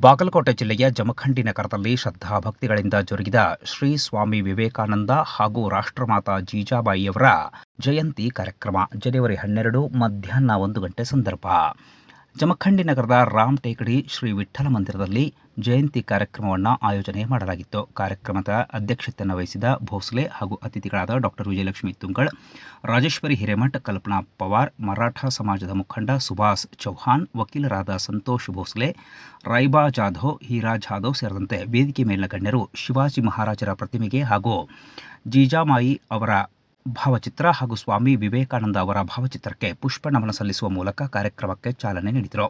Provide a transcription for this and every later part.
ಬಾಗಲಕೋಟೆ ಜಿಲ್ಲೆಯ ಜಮಖಂಡಿ ನಗರದಲ್ಲಿ ಶ್ರದ್ಧಾಭಕ್ತಿಗಳಿಂದ ಜರುಗಿದ ಶ್ರೀ ಸ್ವಾಮಿ ವಿವೇಕಾನಂದ ಹಾಗೂ ರಾಷ್ಟ್ರಮಾತಾ ಜೀಜಾಬಾಯಿಯವರ ಜಯಂತಿ ಕಾರ್ಯಕ್ರಮ, ಜನವರಿ ಹನ್ನೆರಡು, ಮಧ್ಯಾಹ್ನ ಒಂದು ಗಂಟೆ ಸಂದರ್ಭ. ಜಮಖಂಡಿ ನಗರದ ರಾಮ್ ಟೇಕಡಿ ಶ್ರೀ ವಿಠ್ಠಲ ಮಂದಿರದಲ್ಲಿ ಜಯಂತಿ ಕಾರ್ಯಕ್ರಮವನ್ನು ಆಯೋಜನೆ ಮಾಡಲಾಗಿತ್ತು. ಕಾರ್ಯಕ್ರಮದ ಅಧ್ಯಕ್ಷತೆಯನ್ನು ವಹಿಸಿದ ಭೋಸ್ಲೆ ಹಾಗೂ ಅತಿಥಿಗಳಾದ ಡಾಕ್ಟರ್ ವಿಜಯಲಕ್ಷ್ಮಿ ತುಂಗಳ್, ರಾಜೇಶ್ವರಿ ಹಿರೇಮಠ್ ಕಲ್ಪನಾ ಪವಾರ್, ಮರಾಠ ಸಮಾಜದ ಮುಖಂಡ ಸುಭಾಸ್ ಚೌಹಾಣ್, ವಕೀಲರಾದ ಸಂತೋಷ್ ಭೋಸ್ಲೆ ರೈಬಾ ಜಾಧವ್, ಹೀರಾ ಜಾಧವ್ ಸೇರಿದಂತೆ ವೇದಿಕೆ ಮೇಲಿನ ಗಣ್ಯರು ಶಿವಾಜಿ ಮಹಾರಾಜರ ಪ್ರತಿಮೆಗೆ ಹಾಗೂ ಜೀಜಾಮಾಯಿ ಅವರ ಭಾವಚಿತ್ರ ಹಾಗೂ ಸ್ವಾಮಿ ವಿವೇಕಾನಂದ ಅವರ ಭಾವಚಿತ್ರಕ್ಕೆ ಪುಷ್ಪ ನಮನ ಸಲ್ಲಿಸುವ ಮೂಲಕ ಕಾರ್ಯಕ್ರಮಕ್ಕೆ ಚಾಲನೆ ನೀಡಿದರು.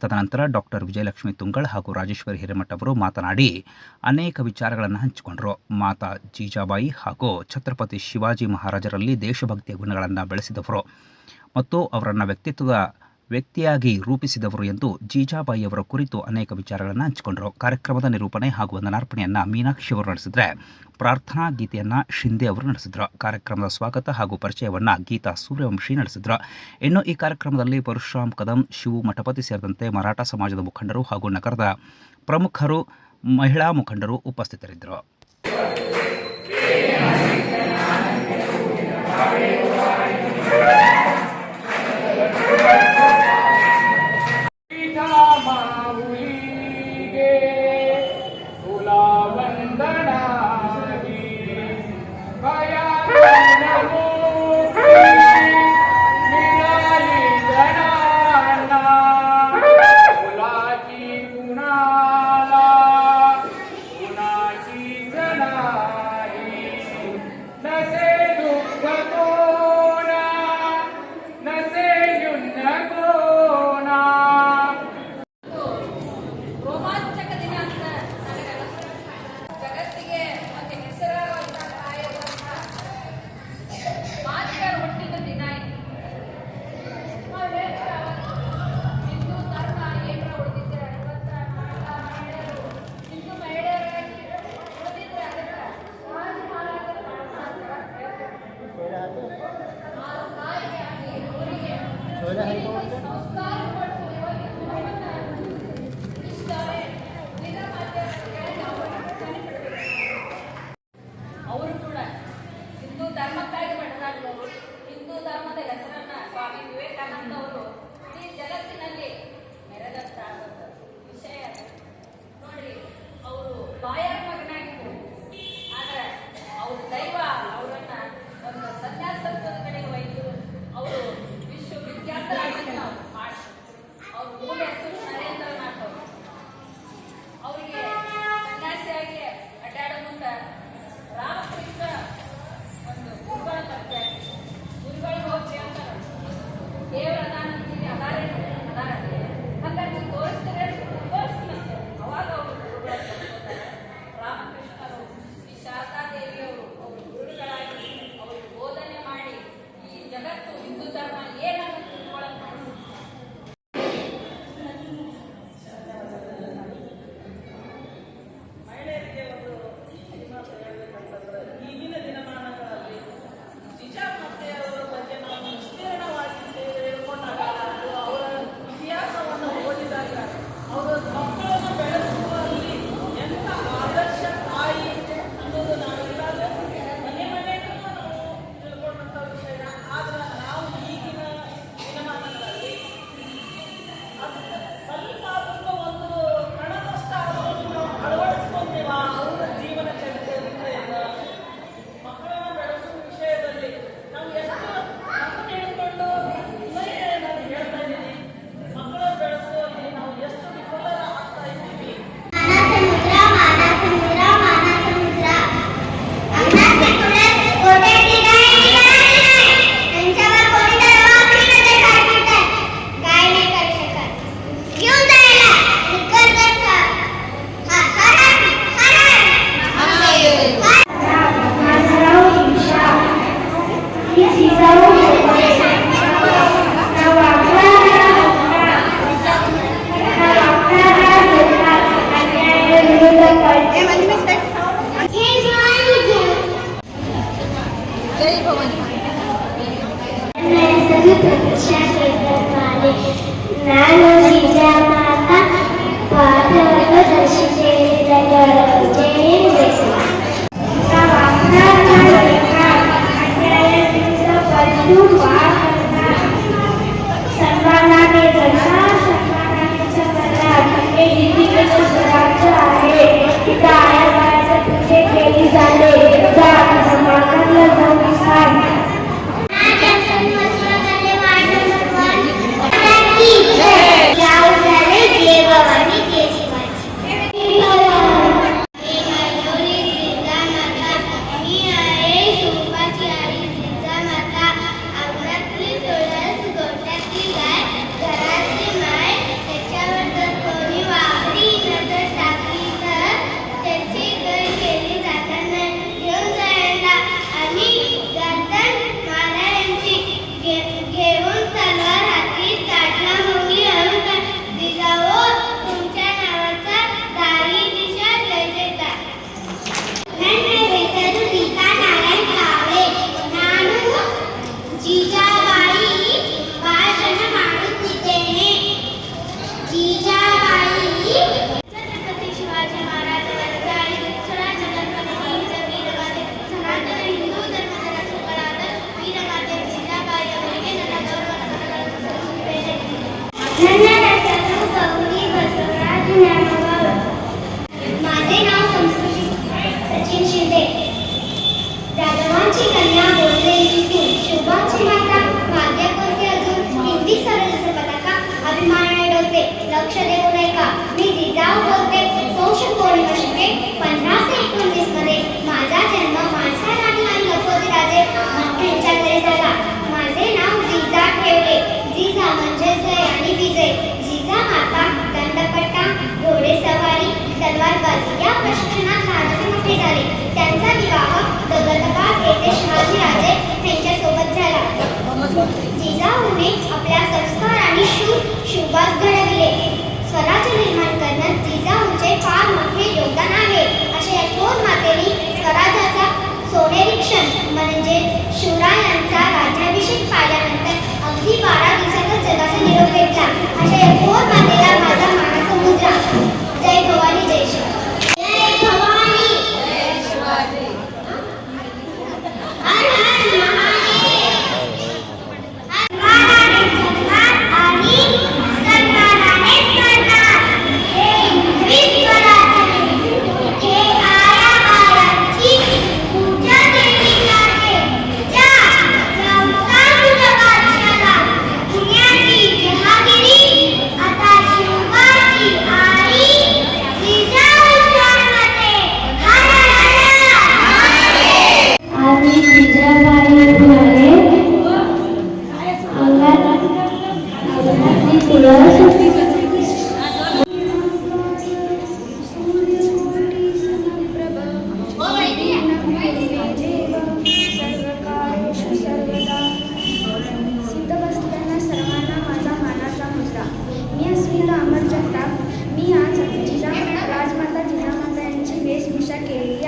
ತದನಂತರ ಡಾಕ್ಟರ್ ವಿಜಯಲಕ್ಷ್ಮಿ ತುಂಗಳ್ ಹಾಗೂ ರಾಜೇಶ್ವರಿ ಹಿರೇಮಠ್ ಅವರು ಮಾತನಾಡಿ, ಅನೇಕ ವಿಚಾರಗಳನ್ನು ಹಂಚಿಕೊಂಡರು. ಮಾತಾ ಜೀಜಾಬಾಯಿ ಹಾಗೂ ಛತ್ರಪತಿ ಶಿವಾಜಿ ಮಹಾರಾಜರಲ್ಲಿ ದೇಶಭಕ್ತಿಯ ಗುಣಗಳನ್ನು ಬೆಳೆಸಿದವರು ಮತ್ತು ಅವರನ್ನ ವ್ಯಕ್ತಿತ್ವದ ವ್ಯಕ್ತಿಯಾಗಿ ರೂಪಿಸಿದವರು ಎಂದು ಜೀಜಾಬಾಯಿಯವರ ಕುರಿತು ಅನೇಕ ವಿಚಾರಗಳನ್ನು ಹಂಚಿಕೊಂಡರು. ಕಾರ್ಯಕ್ರಮದ ನಿರೂಪಣೆ ಹಾಗೂ ವಂದನಾರ್ಪಣೆಯನ್ನು ಮೀನಾಕ್ಷಿ ಅವರು ನಡೆಸಿದರೆ ಪ್ರಾರ್ಥನಾ ಗೀತೆಯನ್ನು ಶಿಂದೆ ಅವರು ನಡೆಸಿದ್ರು. ಕಾರ್ಯಕ್ರಮದ ಸ್ವಾಗತ ಹಾಗೂ ಪರಿಚಯವನ್ನು ಗೀತಾ ಸೂರ್ಯವಂಶಿ ನಡೆಸಿದ್ರು. ಇನ್ನು ಈ ಕಾರ್ಯಕ್ರಮದಲ್ಲಿ ಪರಶುರಾಮ್ ಕದಂ, ಶಿವು ಮಠಪತಿ ಸೇರಿದಂತೆ ಮರಾಠ ಸಮಾಜದ ಮುಖಂಡರು ಹಾಗೂ ನಗರದ ಪ್ರಮುಖರು, ಮಹಿಳಾ ಮುಖಂಡರು ಉಪಸ್ಥಿತರಿದ್ದರು. no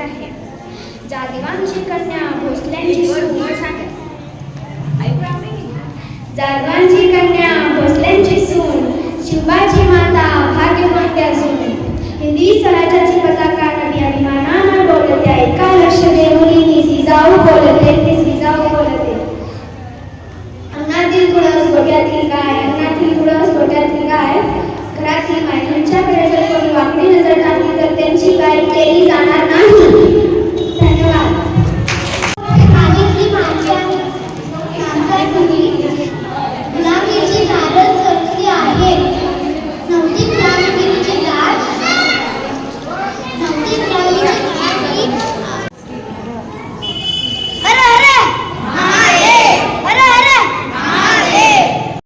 आहे. जादवांची कन्या भोसल्यांची जादवांची कन्या भोसल्यांची सून शिवाजी माता भाग्यवंत्या सून. हिंदी स्वराज्याची पताका